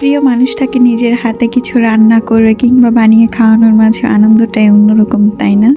প্রিয় মানুষটাকে নিজের হাতে কিছু রান্না করে কিংবা বানিয়ে খাওয়ানোর মাঝে আনন্দটাই অন্যরকম, তাই না?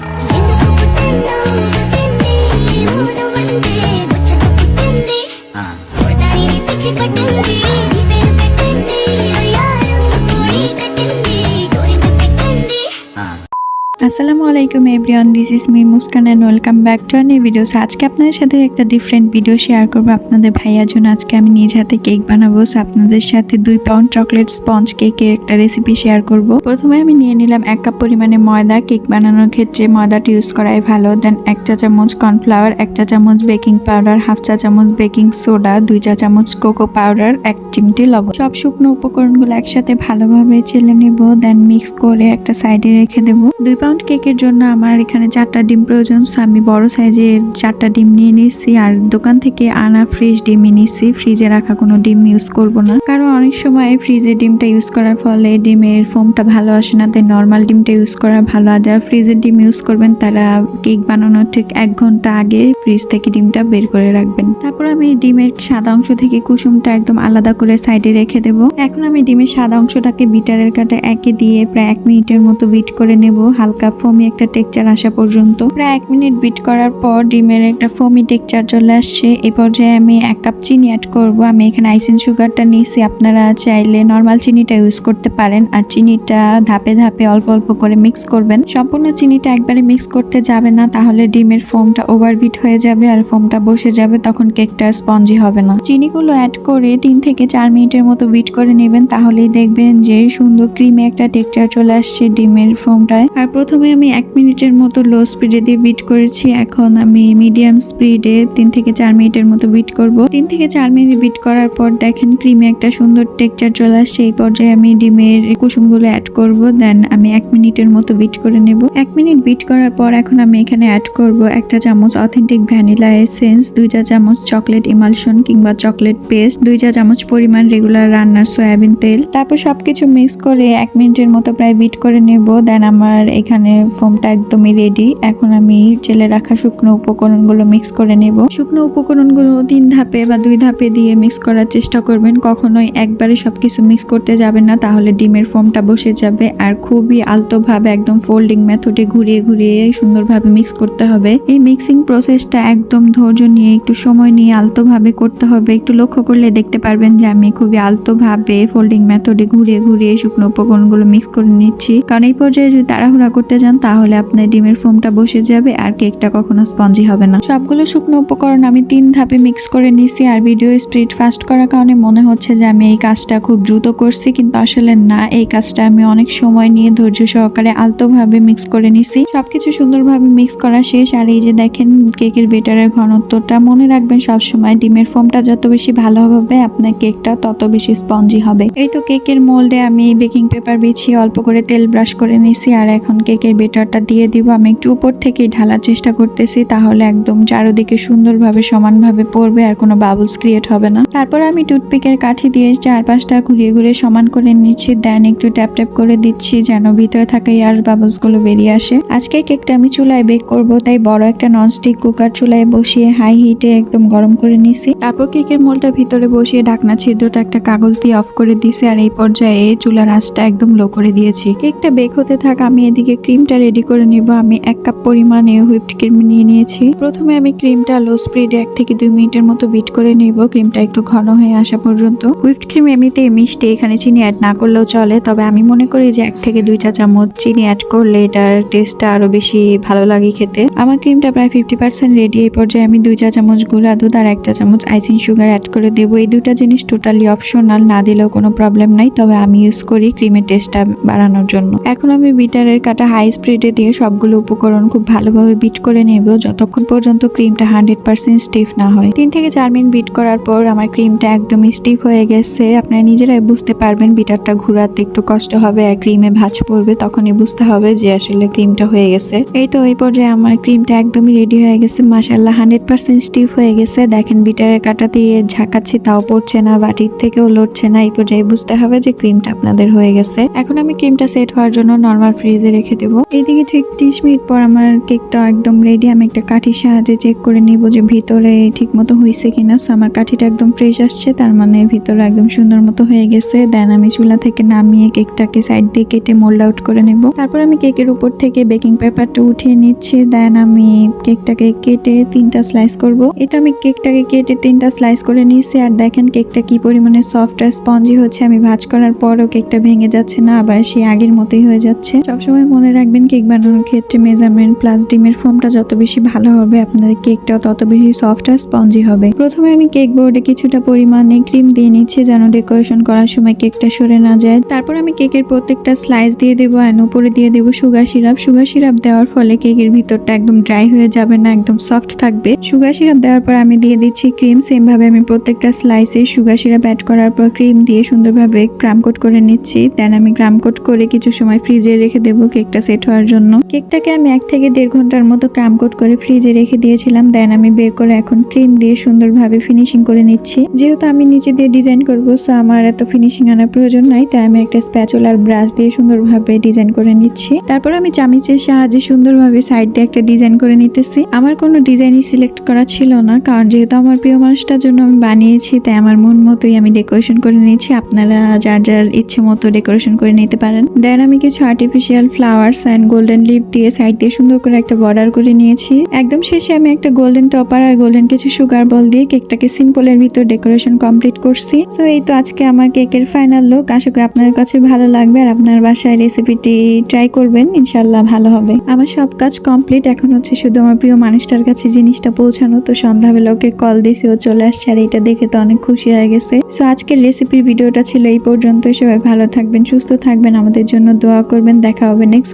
আসসালামু আলাইকুম everyone this is me Muskan and welcome back to new videos আজকে আপনাদের সাথে একটা ডিফারেন্ট ভিডিও শেয়ার করব আপনাদের ভাইয়ার জন্য। আজকে আমি নিজ হাতে কেক বানাবো। So, আপনাদের সাথে দুই পাউন্ড চকলেট স্পঞ্জ কেকের একটা রেসিপি শেয়ার করব। প্রথমে আমি নিয়ে নিলাম এক কাপ পরিমাণে ময়দা। কেক বানানোর ক্ষেত্রে ময়দাটা ইউজ করাই ভালো। দেন এক চা চামচ কর্নফ্লাওয়ার এক চা চামচ বেকিং পাউডার হাফ চা চামচ বেকিং সোডা দুই চা চামচ কোকো পাউডার এক চিমটি লবণ। সব শুকনো উপকরণগুলো একসাথে ভালোভাবে চেলে নেব। দেন মিক্স করে একটা সাইডে রেখে দেবো। দুই পাউন্ড কেকের জন্য আমার এখানে চারটা ডিম প্রয়োজন আমি বড় সাইজের চারটা ডিম নিয়ে নিয়েছি, আর দোকান থেকে আনা ফ্রেশ ডিমই নিয়েছি ফ্রিজে রাখা কোনো ডিম ইউজ করব না। কারণ অনেক সময় ফ্রিজে ডিমটা ইউজ করার ফলে ডিমের ফোমটা ভালো আসে না তাই নর্মাল ডিমটা ইউজ করা ভালো। আর যারা ফ্রিজের ডিম ইউজ করবেন, তারা কেক বানানোর ঠিক এক ঘণ্টা আগে ফ্রিজ থেকে ডিমটা বের করে রাখবেন। তারপর আমি ডিমের সাদা অংশ থেকে কুসুমটা একদম আলাদা করে সাইডে রেখে দেব। এখন আমি ডিমের সাদা অংশটাকে বিটারের কাটে একে দিয়ে প্রায় এক মিনিটের মতো বিট করে নেব, হালকা ফোমি একটা টেক্সচার আসা পর্যন্ত। প্রায় এক মিনিট বিট করার পর ডিমের একটা ফোমি টেকচার চলে আসছে। এই পর্যায়ে আমি এক কাপ চিনি অ্যাড করব। আমি এখানে আইসিন সুগারটা নিয়েছি। আপনারা চাইলে নর্মাল চিনিটা ইউজ করতে পারেন। আর চিনিটা ধাপে ধাপে অল্প অল্প করে মিক্স করবেন। সম্পূর্ণ চিনিটা একবারে মিক্স করতে যাবে না। তাহলে ডিমের ফোমটা ওভারবিট হয়ে যাবে আর ফোমটা বসে যাবে। তখন কেকটা স্পঞ্জি হবে না। চিনিগুলো অ্যাড করে তিন থেকে চার মিনিটের মতো বিট করে নেবেন। তাহলেই দেখবেন যে সুন্দর ক্রিমে একটা টেকচার চলে আসছে ডিমের ফোমটায়। আর প্রথমে আমি এক মিনিটের মতো লো স্পিডে দিয়ে বিট করেছি। এখন আমি মিডিয়াম স্পিডে তিন থেকে চার মিনিটের মতো বিট করব। তিন থেকে চার মিনিট বিট করার পর দেখেন ক্রিমে একটা সুন্দর টেক্সচার চলে আসছে। এই পর্যায়ে আমি ডিমের কুসুমগুলো অ্যাড করব। দেন আমি এক মিনিটের মতো বিট করে নেব। এক মিনিট বিট করার পর এখন আমি এখানে অ্যাড করব একটা চামচ অথেন্টিক ভ্যানিলা এসেন্স দুই চা চামচ চকলেট ইমালশন কিংবা চকলেট পেস্ট দুই চা চামচ পরিমাণ রেগুলার রান্নার সয়াবিন তেল। তারপর সবকিছু মিক্স করে এক মিনিটের মতো প্রায় বিট করে নেব। দেন আমার এখানে ফোমটা একদমই রেডি এখন আমি চেলে রাখা শুকনো উপকরণগুলো মিক্স করে নেব। শুকনো উপকরণগুলো তিন ধাপে বা দুই ধাপে দিয়ে মিক্স করার চেষ্টা করবেন। কখনোই একবারে সবকিছু মিক্স করতে যাবেন না, তাহলে ডিমের ফোমটা বসে যাবে আর খুবই আলতোভাবে একদম ফোল্ডিং মেথডে ঘুরিয়ে ঘুরিয়ে সুন্দরভাবে মিক্স করতে হবে। এই মিক্সিং প্রসেসটা একদম ধৈর্য নিয়ে, একটু সময় নিয়ে আলতোভাবে করতে হবে। একটু লক্ষ্য করলে দেখতে পারবেন যে আমি খুবই আলতোভাবে ফোল্ডিং মেথডে ঘুরিয়ে ঘুরিয়ে শুকনো উপকরণগুলো মিক্স করে নিচ্ছি। কারণ এই পর্যায়ে যদি তাড়াহুড়া করতে যান, তাহলে আপনার ডিমের ফোমটা বসে যাবে আর কেকটা কখনো স্পঞ্জি হবে না। সবগুলো শুকনো উপকরণ আমি তিন ধাপে মিক্স করে নিছি আর ভিডিও স্পিড ফাস্ট করার কারণে মনে হচ্ছে যে আমি এই কাজটা খুব দ্রুত করছি, কিন্তু আসলে না, এই কাজটা আমি অনেক সময় নিয়ে ধৈর্য সহকারে আলতোভাবে মিক্স করে নিছি। সবকিছু সুন্দরভাবে মিক্স করা শেষ আর এই যে দেখেন কেকের বেটারের ঘনত্বটা, মনে রাখবেন সবসময় ডিমের ফোমটা যত বেশি ভালো হবে, আপনার কেকটা তত বেশি স্পঞ্জি হবে। এই তো কেকের মোল্ডে আমি বেকিং পেপার বিছিয়ে অল্প করে তেল ব্রাশ করে নিছি আর এখন কেকের বেটারটা দিয়ে দিব। আমি একটু উপর থেকে ঢালার চেষ্টা করতেছি, তাহলে একদম চারোদিকে সুন্দরভাবে সমানভাবে পড়বে, আর কোনো বাবলস ক্রিয়েট হবে না। তারপর আমি টুথপিকের কাঠি দিয়ে চার পাঁচটা ঘুরিয়ে ঘুরিয়ে সমান করে নিচ্ছি দেন একটু ট্যাপ ট্যাপ করে দিচ্ছি যেন ভিতরে থাকা এয়ার বাবলসগুলো বেরিয়ে আসে। আজকে কেকটা আমি চুলায় বেক করব, তাই বড় একটা ননস্টিক কুকার চুলায় বসিয়ে হাই হিটে একদম গরম করে নিছি। তারপর কেকের মোলটা ভিতরে বসিয়ে ঢাকনা ছিদ্রটা একটা কাগজ দিয়ে অফ করে দিছি, আর এই পর্যায়ে চুলার আঁচটা একদম লো করে দিয়েছি। কেকটা বেক হতে থাক, আমি এদিকে ক্রিমটা রেডি করে নিব। আমি এক কাপ পরিমাণে হুইপড ক্রিম নিয়ে নিয়েছি। প্রথমে আমি ক্রিমটা লো স্পিডে এক থেকে দুই মিনিটের মতো বিট করে নিব। ক্রিমটা একটু ঘন হয়ে আসা পর্যন্ত। হুইপড ক্রিম এমনিতেই মিষ্টি, এখানে চিনি অ্যাড না করলেও চলে। তবে আমি মনে করি যে এক থেকে দুই চা চামচ চিনি অ্যাড করলে এটার টেস্টটা আরও বেশি ভালো লাগে খেতে। আমার ক্রিমটা প্রায় ফিফটি পার্সেন্ট রেডি এই পর্যায়ে আমি দুই চা চামচ গুঁড়া দুধ আর এক চা চামচ আইসিং সুগার অ্যাড করে দেবো। এই দুটা জিনিস টোটালি অপশনাল না দিলেও কোনো প্রবলেম নাই। তবে আমি ইউজ করি ক্রিমের টেস্টটা বাড়ানোর জন্য। এখন আমি বিটারের কাটা হাই স্পিডে দিয়ে সবগুলো উপকরণ খুব ভালোভাবে বিট করে নেব যতক্ষণ পর্যন্ত ক্রিমটা হান্ড্রেড পার্সেন্ট স্টিফ না হয়। তিন থেকে চার মিনিট বিট করার পর আমার ক্রিমটা একদমই স্টিফ হয়ে গেছে। আপনারা নিজেরাই বুঝতে পারবেন বিটারটা ঘুরাতে একটু কষ্ট হবে আর ক্রিমে ভাঁজ পড়বে তখনই বুঝতে হবে যে আসলে ক্রিমটা হয়ে গেছে। এই তো এই পর্যায়ে আমার ক্রিমটা একদমই রেডি হয়ে গেছে। মাসাল্লাহ হান্ড্রেড পার্সেন্ট স্টিফ হয়ে গেছে। দেখেন বিটারের কাটা দিয়ে ঝাঁকাচ্ছি, তাও পড়ছে না, বাটির থেকেও লড়ছে না। এই পর্যায়ে বুঝতে হবে যে ক্রিমটা আপনাদের হয়ে গেছে। এখন আমি ক্রিমটা সেট হওয়ার জন্য নর্মাল ফ্রিজে রেখে দেবো। এইদিকে ঠিক ত্রিশ মিনিট পর আমার কেকটা একদম রেডি আমি একটা কাঠির সাহায্যে চেক করে নিব যে ভিতরে ঠিক মতো হয়েছে কিনা। So, আমার কাঠিটা একদম ফ্রেশ আসছে তার মানে ভিতরে একদম সুন্দর মতো হয়ে গেছে। দেন আমি চুলা থেকে নামিয়ে কেকটাকে সাইড দিয়ে কেটে মোল্ড আউট করে নেব। তারপর আমি কেকের উপর থেকে বেকিং পেপারটা উঠিয়ে নিচ্ছি। দেন আমি কেকটাকে কেটে তিনটা স্লাইস করব। এটা আমি কেকটাকে কেটে তিনটা স্লাইস করে নিয়েছি। আর দেখেন কেকটা কি পরিমাণে সফট আর স্পঞ্জি হচ্ছে। আমি ভাজ করার পরও কেকটা ভেঙে যাচ্ছে না আবার সেই আগের মতোই হয়ে যাচ্ছে। সবসময় মনে রাখবেন কেক বানানোর ক্ষেত্রে মেজারমেন্ট প্লাস ডিমের ফোমটা যত বেশি ভালো হবে, আপনাদের কেকটাও তত বেশি সফট আর স্পঞ্জি হবে। প্রথমে আমি কেক বোর্ডে কিছুটা পরিমাণে ক্রিম দিয়ে নিচ্ছি যেন ডেকোরেশন করার সময় কেকটা সরে না যায়। তারপর আমি কেকের প্রত্যেকটা স্লাইস দিয়ে দেবো অ্যান্ড উপরে দিয়ে দেবো সুগার সিরাপ সুগার সিরাপ দেওয়ার ফলে কেকের ভিতরটা একদম ড্রাই হয়ে যাবে না, একদম সফট থাকবে। সুগার সিরাপ দেওয়ার পর আমি দিয়ে দিচ্ছি ক্রিম সেম ভাবে আমি প্রত্যেকটা স্লাইসে সুগার সিরাপ অ্যাড করার পর ক্রিম দিয়ে সুন্দরভাবে ক্রাম কোট করে নিচ্ছি। দেন আমি ক্রাম কোট করে কিছু সময় ফ্রিজে রেখে দেবো কেকটা সেট হওয়ার জন্য। কেকটাকে আমি এক থেকে দেড় ঘণ্টার মতো ক্রাম কোট করে ফ্রিজে রেখে দিয়েছিলাম। দেন আমি বের করে এখন ক্রিম দিয়ে সুন্দরভাবে ফিনিশিং করে নিচ্ছি। যেহেতু আমি নিচে দিয়ে ডিজাইন করব, সো আমার এত ফিনিশিং আনার প্রয়োজন নাই, তাই আমি একটা স্প্যাচুলার ব্রাশ দিয়ে সুন্দরভাবে ডিজাইন করে নিচ্ছি। তারপর আমি চামিচের সাহায্যে সুন্দরভাবে সাইড দিয়ে একটা ডিজাইন করে নিতেছি। আমার কোনো ডিজাইনই সিলেক্ট করা ছিল না, কারণ যেহেতু আমার প্রিয় মানুষটার জন্য আমি বানিয়েছি, তাই আমার মন মতোই আমি ডেকোরেশন করে নিয়েছি। আপনারা যার যার ইচ্ছে মতো ডেকোরেশন করে নিতে পারেন। দেন আমি কিছু artificial flowers and golden leaf দিয়ে সাইড দিয়ে সুন্দর করে একটা বর্ডার করে নিয়েছি। একদম শেষে আমি একটা গোল্ডেন টপার আর গোল্ডেন কিছু সুগার বল দিয়ে কেকটাকে সিম্পলের ভিতর ডেকোরেশন কমপ্লিট করছি। সো এই তো আজকে আমার কেকের ফাইনাল লুক আশা করি আপনার কাছে ভালো লাগবে আর আপনার বাসায় রেসিপিটি ট্রাই করবেন। ইনশাল্লাহ ভালো হবে। আমার সব কাজ কমপ্লিট এখন হচ্ছে শুধু আমার প্রিয় মানুষটার কাছে জিনিসটা পৌঁছানো। তো সন্ধ্যাবেলা ওকে কল দিয়েছি, ও চলে আসছে আর এটা দেখে তো অনেক খুশি হয়ে গেছে। সো আজকের রেসিপির ভিডিওটা ছিল এই পর্যন্ত সবাই ভালো থাকবেন, সুস্থ থাকবেন। আমাদের জন্য দোয়া করবেন। দেখা হবে নেক্সট